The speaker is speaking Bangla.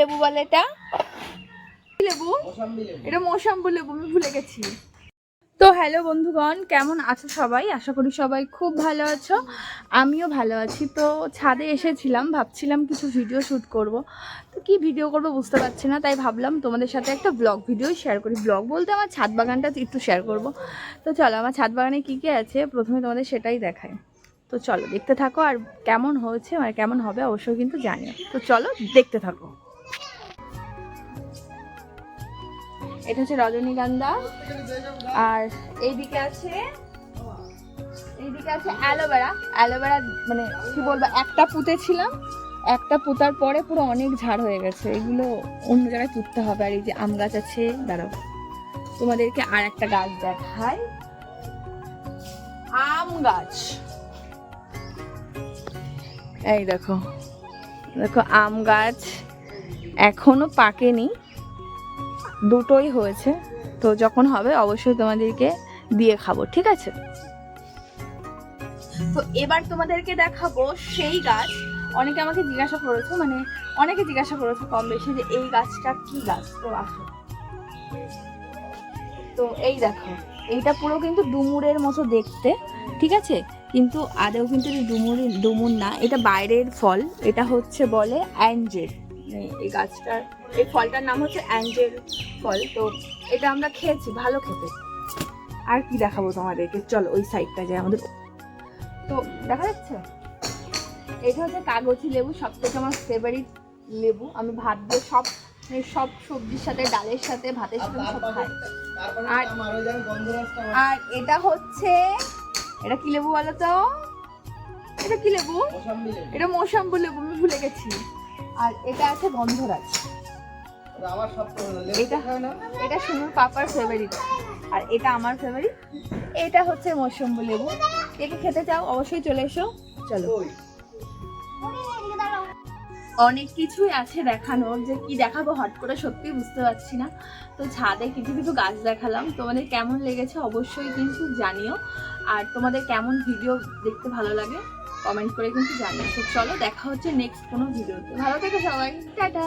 লেবু বলে এটা? লেবু? এটা মৌসাম্বু লেবু আমি ভুলে গেছি। তো হ্যালো বন্ধুগণ কেমন আছো সবাই? আশা করি সবাই খুব ভালো আছো। আমিও ভালো আছি। তো ছাদে এসেছিলাম ভাবছিলাম কিছু ভিডিও শ্যুট করব। তো কি ভিডিও করব বুঝতে পারছি না তাই ভাবলাম তোমাদের সাথে একটা ব্লগ ভিডিও শেয়ার করি। ব্লগ বলতে আমার ছাদ বাগানটা একটু শেয়ার করব। তো চলো আমার ছাদ বাগানে কী কী আছে? প্রথমে তোমাদের সেটাই দেখাই। তো চলো দেখতে থাকো আর কেমন হয়েছে মানে কেমন হবে অবশ্যই কিন্তু জানিও। তো চলো দেখতে থাকো। এটা হচ্ছে রজনীগন্ধা। আর এইদিকে আছে এইদিকে আছে অ্যালোভেরা। অ্যালোভেরা মানে কি বলব, একটা পুঁতেছিলাম একটা পোতার পরে পুরো অনেক ঝাড় হয়ে গেছে। এগুলো অন্য জায়গায় পুঁততে হবে। আর এই যে আম গাছ আছে, দাঁড়াও। তোমাদেরকে আর একটা গাছ দেখাই। আম গাছ। এই দেখো দেখো আম গাছ এখনও পাকেনি। দুটোই হয়েছে। তো যখন হবে অবশ্যই তোমাদেরকে দিয়ে খাব, ঠিক আছে? তো এবার তোমাদেরকে দেখাবো সেই গাছ। অনেকে আমাকে জিজ্ঞাসা করেছ মানে অনেকে জিজ্ঞাসা করেছ কম বেশি যে এই গাছটা কি গাছ? তো আসো। তো এই দেখো, এইটা পুরো কিন্তু ডুমুরের মতো দেখতে, ঠিক আছে? কিন্তু আদেও কিন্তু ডুমুর ডুমুর না, এটা বাইরের ফল, এটা হচ্ছে বলে অ্যাঞ্জেল। এই গাছটার এই ফলটার নাম হচ্ছে অ্যাঞ্জেল ফল। তো এটা আমরা খেয়েছি ভালো খেতে। আর কি দেখাবো তোমাদেরকে? চলো ওই সাইডটা যায় আমাদের। তো দেখা যাচ্ছে? এটা হচ্ছে কাগজি লেবু সব থেকে আমার ফেভারিট লেবু। আমি ভাত দিয়ে সব মানে সব সবজির সাথে ডালের সাথে ভাতের সাথে সব খাই। আর আর এটা হচ্ছে এটা কি লেবু বলো তো? এটা কি লেবু। এটা মৌসাম্বু লেবু আমি ভুলে গেছি। আর এটা আছে গন্ধরাজ। এটা এটা সুনুর পাপার ফেভারিট আর এটা আমার ফেভারিট এটা হচ্ছে মৌসম্বু লেবু। কে কে খেতে চাও অবশ্যই চলে এসো। চলো। অনেক কিছুই আছে দেখানোর যে কি দেখাবো হট করে সত্যি বুঝতে পারছি না। তো ছাদে কিছু কিছু গাছ দেখালাম। তোমাদের কেমন লেগেছে অবশ্যই কিন্তু জানিও। আর তোমাদের কেমন ভিডিও দেখতে ভালো লাগে? কমেন্ট করে কিন্তু জানিও। চলো দেখা হচ্ছে নেক্সট কোনো ভিডিওতে। ভালো থেকো সবাই। টাটা!